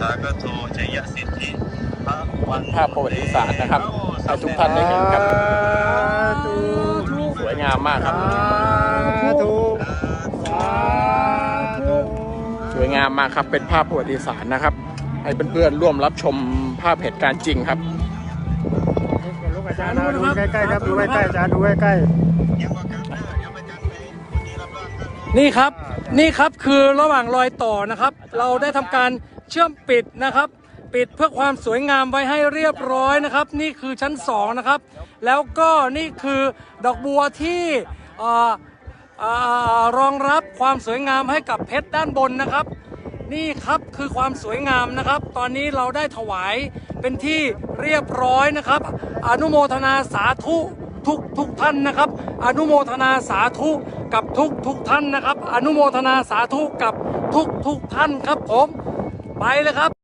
สากโทชัยสิทธิพระวันภาพประวัติศาสตร์นะครับให้ทุกท่านได้เห็นครับสวยงามมากครับสวยงามมากครับเป็นภาพประวัติศาสตร์นะครับ ให้เพื่อนๆร่วมรับชมภาพเหตุการณ์จริงครับลูกอาจารย์ดูใกล้ๆครับดูใกล้ๆอาจารย์ดูใกล้ยังว่ากันเด้อยังมาจังเลยคนนี้รับรองกันนี่ครับนี่ครับคือระหว่างรอยต่อนะครับ เราได้ทำการ เชื่อมปิดนะครับ ปิดเพื่อความสวยงามไว้ให้เรียบร้อยนะครับ นี่คือชั้นสองนะครับ แล้วก็นี่คือดอกบัวที่รองรับความสวยงามให้กับเพชรด้านบนนะครับ นี่ครับคือความสวยงามนะครับ ตอนนี้เราได้ถวายเป็นที่เรียบร้อยนะครับ อนุโมทนาสาธุทุกทุกท่านนะครับ อนุโมทนาสาธุกับทุกทุกท่านนะครับ อนุโมทนาสาธุกับทุกทุกท่านครับผม ไปเลยครับ